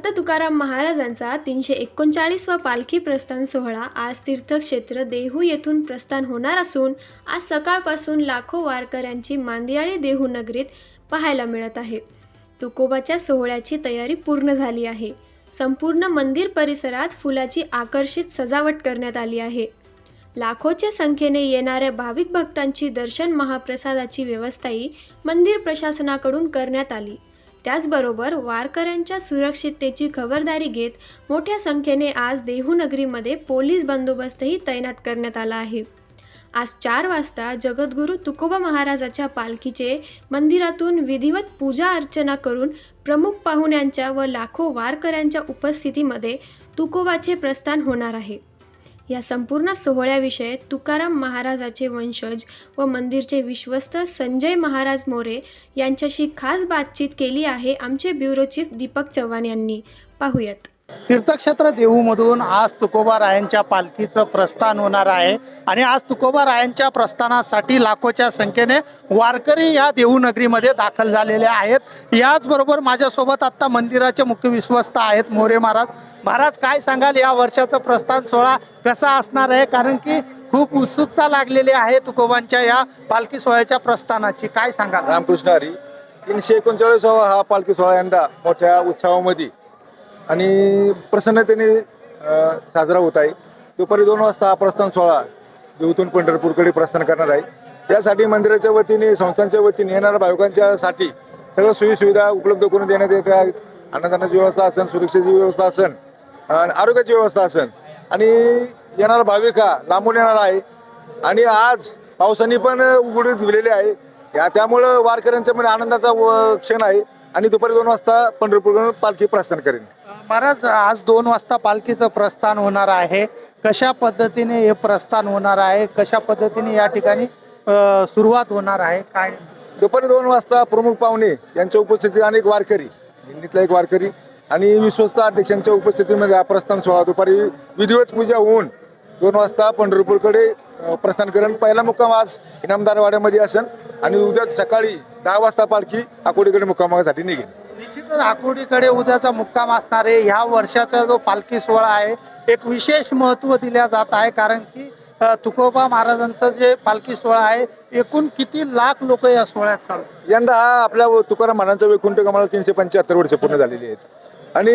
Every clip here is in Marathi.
संत तुकाराम महाराजांचा तीनशे एकोणचाळीसवा पालखी प्रस्थान सोहळा आज तीर्थक्षेत्र देहू येथून प्रस्थान होणार असून आज सकाळपासून लाखो वारकऱ्यांची मांदियाळी देहू नगरीत पाहायला मिळत आहे. तुकोबाच्या सोहळ्याची तयारी पूर्ण झाली आहे. संपूर्ण मंदिर परिसरात फुलाची आकर्षित सजावट करण्यात आली आहे. लाखोच्या संख्येने येणाऱ्या भाविक भक्तांची दर्शन महाप्रसादाची व्यवस्थाही मंदिर प्रशासनाकडून करण्यात आली. त्याचबरोबर वारकऱ्यांच्या सुरक्षिततेची खबरदारी घेत मोठ्या संख्येने आज देहूनगरीमध्ये पोलीस बंदोबस्तही तैनात करण्यात आला आहे. आज चार वाजता जगद्गुरू तुकोबा महाराजाच्या पालखीचे मंदिरातून विधिवत पूजा अर्चना करून प्रमुख पाहुण्यांच्या व लाखो वारकऱ्यांच्या उपस्थितीमध्ये तुकोबाचे प्रस्थान होणार आहे. या संपूर्ण सोहळ्याविषयी तुकाराम महाराजाचे वंशज व मंदिरचे विश्वस्त संजय महाराज मोरे यांच्याशी खास बातचीत केली आहे आमचे ब्युरो चीफ दीपक चव्हाण यांनी. पाहूयात. तीर्थक्षेत्र देहूमधून आज तुकोबा रायांच्या पालखीचं प्रस्थान होणार आहे. आणि आज तुकोबा रायांच्या प्रस्थानासाठी लाखोच्या संख्येने वारकरी या देहू नगरीमध्ये दाखल झालेले आहेत. याचबरोबर माझ्यासोबत आत्ता मंदिराचे मुख्य विश्वस्त आहेत मोरे महाराज. महाराज काय सांगाल? या वर्षाचं प्रस्थान सोहळा कसा असणार आहे? कारण की खूप उत्सुकता लागलेली आहे तुकोबांच्या या पालखी सोहळ्याच्या प्रस्थानाची. काय सांगाल? रामकृष्ण हरी. तीनशे एकोणचाळीसावा हा पालखी सोहळा यंदा मोठ्या उत्सवामध्ये आणि प्रसन्नतेने साजरा होत आहे. दुपारी दोन वाजता हा प्रस्थान सोहळा देऊतून पंढरपूरकडे प्रस्थान करणार आहे. त्यासाठी मंदिराच्या वतीने संस्थांच्या वतीने येणाऱ्या भाविकांच्यासाठी सगळ्या सोयीसुविधा उपलब्ध करून देण्यात येत आहेत. अन्नदानाची व्यवस्था असेल सुरक्षेची व्यवस्था असेल आणि आरोग्याची व्यवस्था असेल आणि येणारा भाविक हा लांबून येणार आहे. आणि आज पावसाने पण उघडीत दिलेले आहे. या त्यामुळं वारकऱ्यांच्या मध्ये आनंदाचा व- क्षण आहे. आणि दुपारी दोन वाजता पंढरपूरकडून पालखी प्रस्थान करेन. महाराज आज दोन वाजता पालखीचं प्रस्थान होणार आहे. कशा पद्धतीने हे प्रस्थान होणार आहे? कशा पद्धतीने या ठिकाणी अ, सुरुवात होणार आहे? काय? दुपारी दोन वाजता प्रमुख पाहुणे यांच्या उपस्थितीत अनेक वारकरी दिल्लीतला एक वारकरी आणि विश्वस्त अध्यक्षांच्या उपस्थितीमध्ये हा प्रस्थान सोहळा दुपारी विधिवत पूजा होऊन दोन वाजता पंढरपूरकडे अ, प्रस्थान करेन. पहिला मुक्काम आज इनामदारवाड्यामध्ये असेल आणि उद्या सकाळी दहा वाजता पालखी अकोडीकडे मुक्कामासाठी निघेल. निश्चितच आकुर्डीकडे उद्याचा मुक्काम असणार आहे. ह्या वर्षाचा जो पालखी सोहळा आहे एक विशेष महत्त्व दिल्या जात आहे. कारण की तुकोबा महाराजांचा जे पालखी सोहळा आहे एकूण किती लाख लोक या सोहळ्यात चालतात? यंदा हा आपल्या तुकाराम महाराजांचा वैकुंठ कमाला तीनशे पंच्याहत्तर वर्ष पूर्ण झालेली आहेत. आणि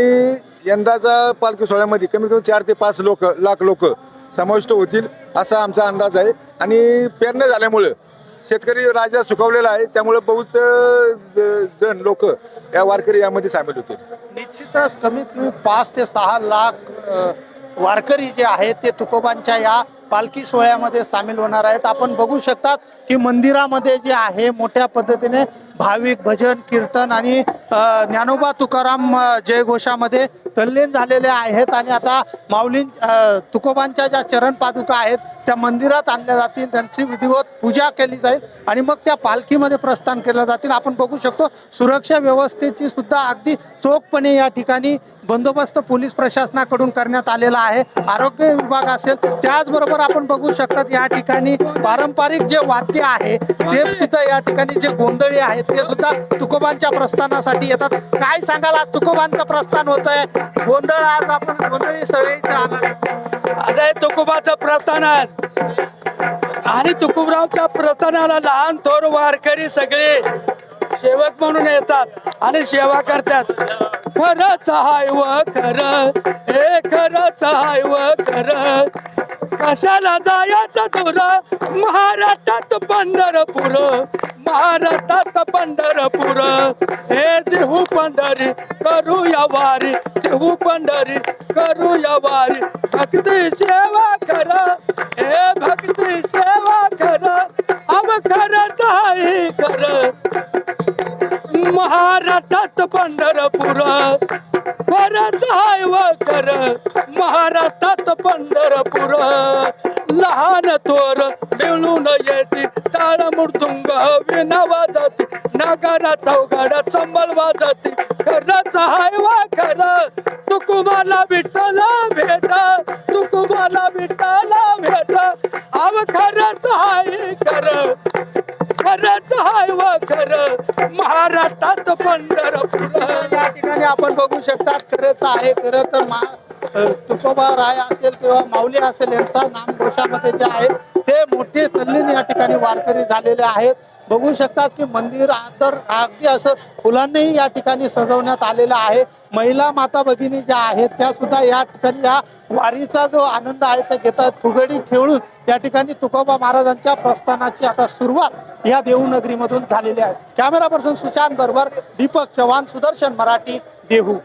यंदाचा पालखी सोहळ्यामध्ये कमीत कमी चार ते पाच लोक लाख लोक समाविष्ट होतील असा आमचा अंदाज आहे. आणि पेरणे झाल्यामुळं शेतकरी राजा सुखावलेला आहे. त्यामुळे बहुत जण लोक या वारकरी यामध्ये सामील होते निश्चितच कमीत कमी पाच ते सहा लाख वारकरी जे आहेत ते तुकोबांच्या या पालखी सोहळ्यामध्ये सामील होणार आहेत. आपण बघू शकतात की मंदिरामध्ये जे आहे मोठ्या पद्धतीने भाविक भजन कीर्तन आणि ज्ञानोबा तुकाराम जयघोषामध्ये तल्लीन झालेले आहेत आणि आता माऊली तुकोबांच्या ज्या चरण पादुका आहेत त्या मंदिरात आणल्या जातील. त्यांची विधिवत पूजा केली जाईल आणि मग त्या पालखीमध्ये प्रस्थान केल्या जातील. आपण बघू शकतो सुरक्षा व्यवस्थेची सुद्धा अगदी चोखपणे या ठिकाणी बंदोबस्त पोलीस प्रशासनाकडून करण्यात आलेला आहे. आरोग्य विभाग असेल त्याचबरोबर आपण बघू शकतात या ठिकाणी पारंपरिक जे वाद्य आहे ते सुद्धा या ठिकाणी जे गोंधळी आहेत ते सुद्धा तुकोबांच्या प्रस्थानासाठी येतात. काय सांगाल आज तुकोबांचं प्रस्थान होत आहे गोंधळ आज आपण गोंधळी सगळे इथे आला तुकोबाचं प्रस्थान आज. आणि तुकोबरावच्या प्रस्थानाला लहान थोर वारकरी सगळे सेवक म्हणून येतात आणि सेवा करतात. खरंच हाय व खर. हे खरंच हाय व खर. कशाला जायचं तुर? महाराष्ट्रात पंढरपूर. महाराष्ट्रात पंढरपूर. हे देहू पंढरी करूया वारी. देहू पंढरी करूया वारी. भक्ती सेवा कर. हे भक्ती सेवा कर. अव खरंच आहे कर महाराष्ट्रात पंढरपूर. खरंच हाय व कर महाराष्ट्रात पंढरपूर. लहान तोर मिळून येते टाळ मृदुंग विना जाते नागारा चौगाडा संबल वाजती खरंच हाय वा खरं तुकुमाला विठ्ठला भेट पंढरपूर या ठिकाणी आपण बघू शकता खरंच आहे खरं तर मा तुकोबा राय असेल किंवा माऊली असेल यांचा नामघोषामध्ये जे आहे ते मोठे तल्लीन या ठिकाणी वारकरी झालेले आहेत. बघू शकतात की मंदिर तर अगदी असं फुलांनीही या ठिकाणी सजवण्यात आलेलं आहे. महिला माता भगिनी ज्या आहेत त्या सुद्धा या ठिकाणी या वारीचा जो आनंद आहे ते घेतात. फुगडी खेळून या ठिकाणी तुकोबा महाराजांच्या प्रस्थानाची आता सुरुवात या देऊनगरीमधून झालेली आहे. कॅमेरा पर्सन सुशांत बरोबर दीपक चव्हाण सुदर्शन मराठी देहू.